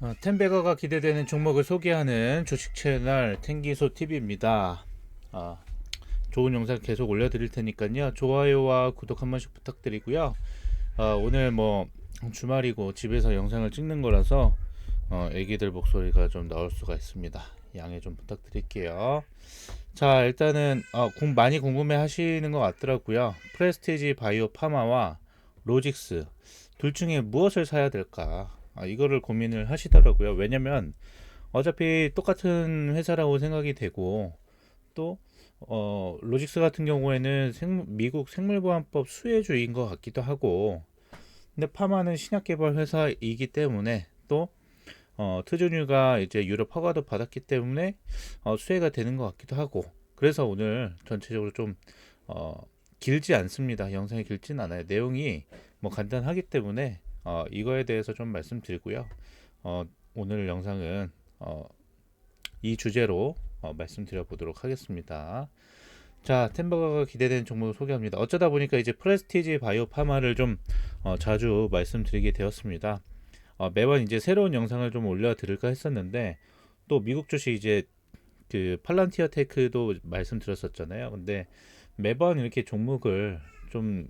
어, 텐베거가 기대되는 종목을 소개하는 주식 채널 텐기소 TV입니다. 아, 좋은 영상 계속 올려드릴 테니까요. 좋아요와 구독 한 번씩 부탁드리고요. 아, 오늘 뭐 주말이고 집에서 영상을 찍는 거라서 어, 애기들 목소리가 좀 나올 수가 있습니다. 양해 좀 부탁드릴게요. 자, 일단은 어, 궁- 많이 궁금해 하시는 것 같더라고요. 프레스티지 바이오 파마와 로직스 둘 중에 무엇을 사야 될까? 아, 이거를 고민을 하시더라고요. 왜냐면 어차피 똑같은 회사라고 생각이 되고 또 어, 로직스 같은 경우에는 생- 미국 생물보안법 수혜주인 것 같기도 하고 근데 파마는 신약 개발 회사이기 때문에 또 어, 트조뉴가 이제 유럽 허가도 받았기 때문에 어, 수혜가 되는 것 같기도 하고 그래서 오늘 전체적으로 좀 어, 길지 않습니다. 영상이 길진 않아요. 내용이 뭐 간단하기 때문에 어, 이거에 대해서 좀 말씀드리고요. 어, 오늘 영상은 어, 이 주제로 어, 말씀드려 보도록 하겠습니다. 자, 템버거가 기대되는 종목을 소개합니다. 어쩌다 보니까 이제 프레스티지 바이오 파마를 좀 어, 자주 말씀드리게 되었습니다. 어, 매번 이제 새로운 영상을 좀 올려드릴까 했었는데 또 미국 주식 이제 그 팔란티어 테크도 말씀드렸었잖아요. 근데 매번 이렇게 종목을 좀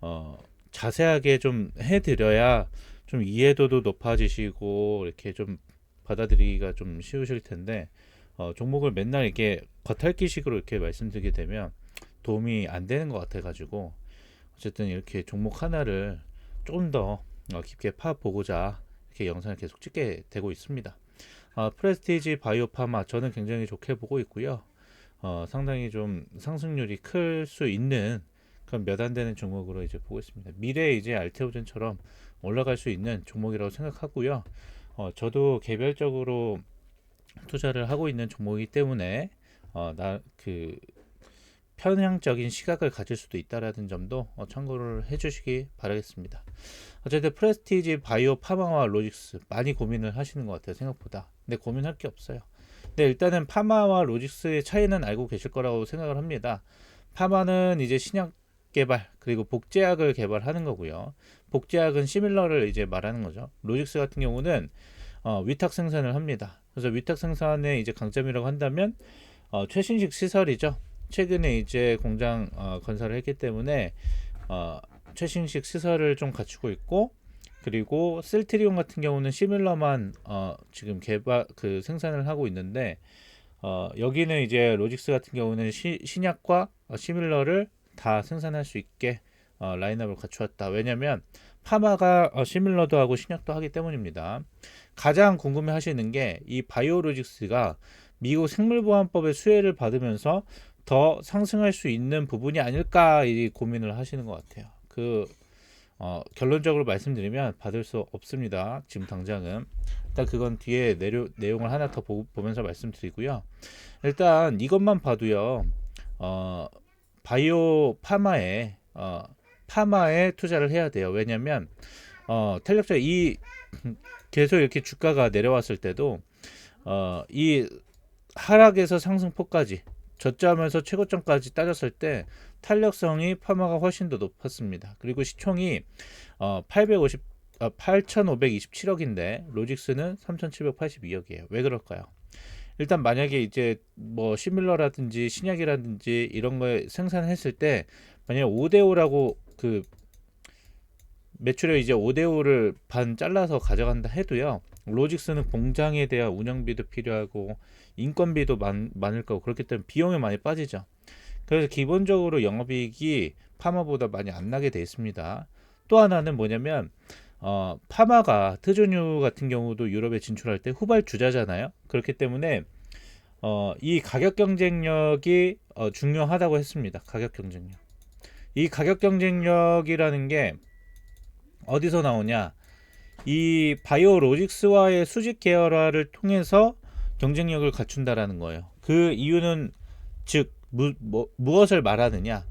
어, 자세하게 좀 해드려야 좀 이해도도 높아지시고 이렇게 좀 받아들이기가 좀 쉬우실 텐데 어, 종목을 맨날 이렇게 겉핥기식으로 이렇게 말씀드리게 되면 도움이 안 되는 것 같아가지고 어쨌든 이렇게 종목 하나를 조금 더 어, 깊게 파보고자 이렇게 영상을 계속 찍게 되고 있습니다. 어, 프레스티지 바이오파마 저는 굉장히 좋게 보고 있고요. 어, 상당히 좀 상승률이 클 수 있는 그런 몇안 되는 종목으로 이제 보고 있습니다. 미래에 이제 알테오젠처럼 올라갈 수 있는 종목이라고 생각하고요. 어, 저도 개별적으로 투자를 하고 있는 종목이기 때문에 어, 나그 편향적인 시각을 가질 수도 있다라는 점도 어, 참고를 해주시기 바라겠습니다. 어쨌든 프레스티지 바이오 파마와 로직스 많이 고민을 하시는 것 같아요 생각보다. 근데 고민할 게 없어요. 근데 일단은 파마와 로직스의 차이는 알고 계실 거라고 생각을 합니다. 파마는 이제 신약 개발 그리고 복제약을 개발하는 거고요. 복제약은 시밀러를 이제 말하는 거죠. 로직스 같은 경우는 어, 위탁 생산을 합니다. 그래서 위탁 생산의 이제 강점이라고 한다면 어, 최신식 시설이죠. 최근에 이제 공장 어, 건설을 했기 때문에 어, 최신식 시설을 좀 갖추고 있고 그리고 셀트리온 같은 경우는 시밀러만 어, 지금 개발 그 생산을 하고 있는데 어, 여기는 이제 로직스 같은 경우는 시, 신약과 어, 시밀러를 다 생산할 수 있게 어, 라인업을 갖추었다. 왜냐면 파마가 어, 시밀러도 하고 신약도 하기 때문입니다. 가장 궁금해 하시는 게 이 바이오로직스가 미국 생물보안법의 수혜를 받으면서 더 상승할 수 있는 부분이 아닐까 이 고민을 하시는 것 같아요. 그 어, 결론적으로 말씀드리면 받을 수 없습니다. 지금 당장은 일단 그건 뒤에 내려, 내용을 하나 더 보, 면서 말씀드리고요. 일단 이것만 봐도요. 어, 바이오 파마에 어, 파마에 투자를 해야 돼요. 왜냐하면 어, 탄력적 이 계속 이렇게 주가가 내려왔을 때도 어, 이 하락에서 상승폭까지 저점에서 최고점까지 따졌을 때 탄력성이 파마가 훨씬 더 높았습니다. 그리고 시총이 어, 850 어, 8,527억인데 로직스는 3,782억이에요. 왜 그럴까요? 일단 만약에 이제 뭐 시밀러라든지 신약이라든지 이런 거 생산했을 때 만약에 5대 5라고 그 매출에 이제 5대 5를 반 잘라서 가져간다 해도요. 로직스는 공장에 대한 운영비도 필요하고 인건비도 많, 많을 거고 그렇기 때문에 비용이 많이 빠지죠. 그래서 기본적으로 영업이익이 파마보다 많이 안 나게 돼 있습니다. 또 하나는 뭐냐면 어, 파마가 트조뉴 같은 경우도 유럽에 진출할 때 후발 주자잖아요. 그렇기 때문에 어, 이 가격 경쟁력이 어, 중요하다고 했습니다. 가격 경쟁력. 이 가격 경쟁력이라는 게 어디서 나오냐? 이 바이오 로직스와의 수직 계열화를 통해서 경쟁력을 갖춘다라는 거예요. 그 이유는 즉 무, 뭐, 무엇을 말하느냐?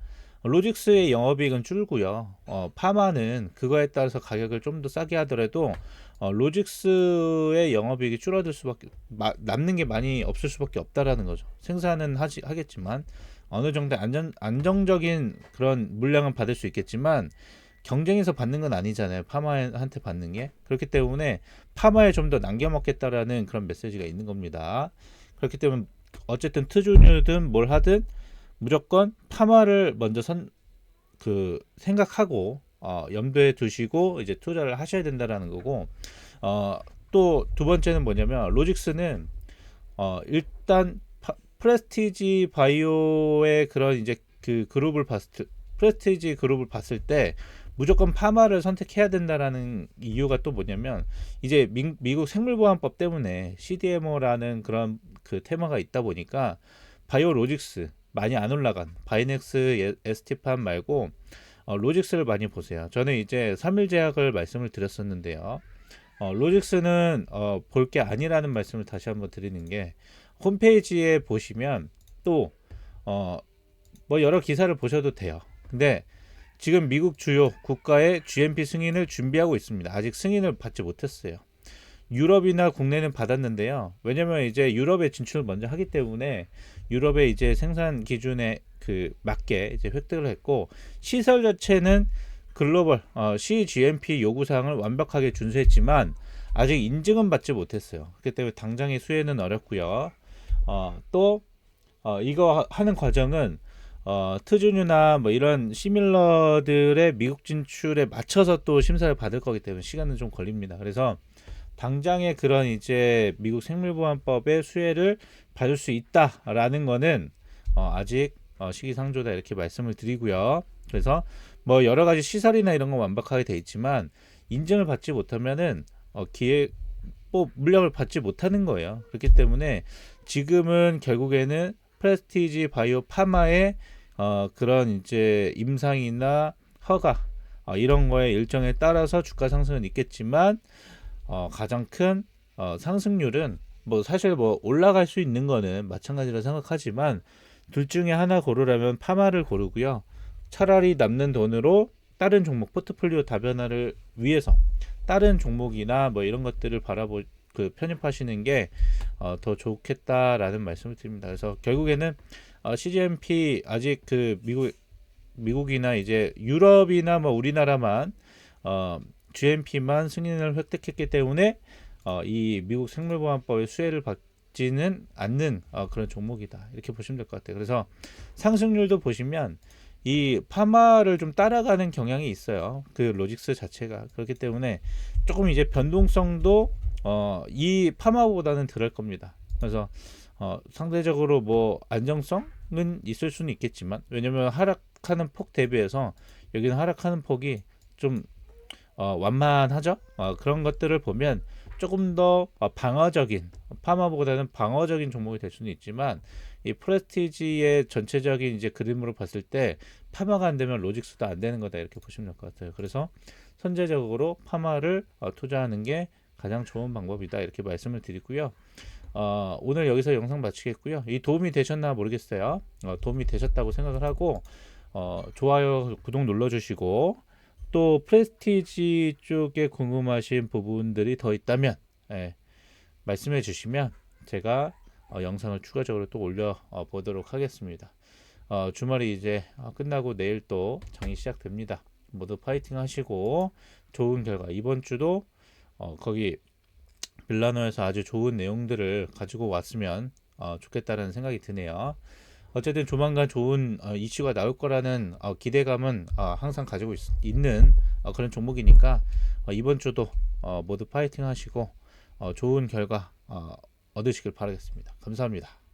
로직스의 영업이익은 줄고요. 어, 파마는 그거에 따라서 가격을 좀 더 싸게 하더라도 어, 로직스의 영업이익이 줄어들 수밖에 마, 남는 게 많이 없을 수밖에 없다라는 거죠. 생산은 하지 하겠지만 어느 정도 안전 안정적인 그런 물량은 받을 수 있겠지만 경쟁에서 받는 건 아니잖아요. 파마한테 받는 게. 그렇기 때문에 파마에 좀 더 남겨먹겠다라는 그런 메시지가 있는 겁니다. 그렇기 때문에 어쨌든 트주류든 뭘 하든 무조건 파마를 먼저 선 그 생각하고 어, 염두에 두시고 이제 투자를 하셔야 된다라는 거고 어, 또 두 번째는 뭐냐면 로직스는 어, 일단 파, 프레스티지 바이오의 그런 이제 그 그룹을 봤을 때 프레스티지 그룹을 봤을 때 무조건 파마를 선택해야 된다라는 이유가 또 뭐냐면 이제 미, 미국 생물보안법 때문에 CDMO라는 그런 그 테마가 있다 보니까 바이오로직스 많이 안 올라간 바이넥스 에스티판 말고 어, 로직스를 많이 보세요. 저는 이제 3일 제약을 말씀을 드렸었는데요. 어, 로직스는 어, 볼 게 아니라는 말씀을 다시 한번 드리는 게 홈페이지에 보시면 또 어, 뭐 여러 기사를 보셔도 돼요. 근데 지금 미국 주요 국가의 GMP 승인을 준비하고 있습니다. 아직 승인을 받지 못했어요. 유럽이나 국내는 받았는데요. 왜냐면 이제 유럽에 진출을 먼저 하기 때문에 유럽의 이제 생산 기준에 그 맞게 이제 획득을 했고 시설 자체는 글로벌 어, CGMP 요구 사항을 완벽하게 준수했지만 아직 인증은 받지 못했어요. 그렇기 때문에 당장의 수혜는 어렵고요. 어, 또 어, 이거 하는 과정은 어, 트주뉴나 뭐 이런 시밀러들의 미국 진출에 맞춰서 또 심사를 받을 거기 때문에 시간은 좀 걸립니다. 그래서 당장의 그런 이제 미국 생물보안법의 수혜를 받을 수 있다라는 거는 어, 아직 어, 시기상조다 이렇게 말씀을 드리고요. 그래서 뭐 여러 가지 시설이나 이런 건 완벽하게 돼 있지만 인증을 받지 못하면은 어, 기획 뭐 물량을 받지 못하는 거예요. 그렇기 때문에 지금은 결국에는 프레스티지 바이오 파마의 어, 그런 이제 임상이나 허가 어, 이런 거에 일정에 따라서 주가 상승은 있겠지만 어, 가장 큰 어, 상승률은 뭐 사실 뭐 올라갈 수 있는 거는 마찬가지라 생각하지만 둘 중에 하나 고르라면 파마를 고르고요. 차라리 남는 돈으로 다른 종목 포트폴리오 다변화를 위해서 다른 종목이나 뭐 이런 것들을 바라보 그 편입하시는 게더 어, 좋겠다라는 말씀을 드립니다. 그래서 결국에는 어, CGMP 아직 그 미국 미국이나 이제 유럽이나 뭐 우리나라만 어, GMP만 승인을 획득했기 때문에 어, 이 미국 생물보안법의 수혜를 받지는 않는 어, 그런 종목이다 이렇게 보시면 될 것 같아요. 그래서 상승률도 보시면 이 파마를 좀 따라가는 경향이 있어요. 그 로직스 자체가 그렇기 때문에 조금 이제 변동성도 어, 이 파마보다는 덜할 겁니다. 그래서 어, 상대적으로 뭐 안정성은 있을 수는 있겠지만 왜냐면 하락하는 폭 대비해서 여기는 하락하는 폭이 좀 어, 완만하죠. 어, 그런 것들을 보면 조금 더 어, 방어적인 파마보다는 방어적인 종목이 될 수는 있지만 이 프레스티지의 전체적인 이제 그림으로 봤을 때 파마가 안 되면 로직스도 안 되는 거다 이렇게 보시면 될 것 같아요. 그래서 선제적으로 파마를 어, 투자하는 게 가장 좋은 방법이다 이렇게 말씀을 드리고요. 어, 오늘 여기서 영상 마치겠고요. 이 도움이 되셨나 모르겠어요. 어, 도움이 되셨다고 생각을 하고 어, 좋아요, 구독 눌러주시고 또 프레스티지 쪽에 궁금하신 부분들이 더 있다면 예, 말씀해 주시면 제가 어, 영상을 추가적으로 또 올려 어, 보도록 하겠습니다. 어, 주말이 이제 어, 끝나고 내일 또 장이 시작됩니다. 모두 파이팅 하시고 좋은 결과 이번 주도 어, 거기 빌라노에서 아주 좋은 내용들을 가지고 왔으면 어, 좋겠다는 생각이 드네요. 어쨌든 조만간 좋은 어, 이슈가 나올 거라는 어, 기대감은 어, 항상 가지고 있, 는 어, 그런 종목이니까 어, 이번 주도 어, 모두 파이팅 하시고 어, 좋은 결과 어, 얻으시길 바라겠습니다. 감사합니다.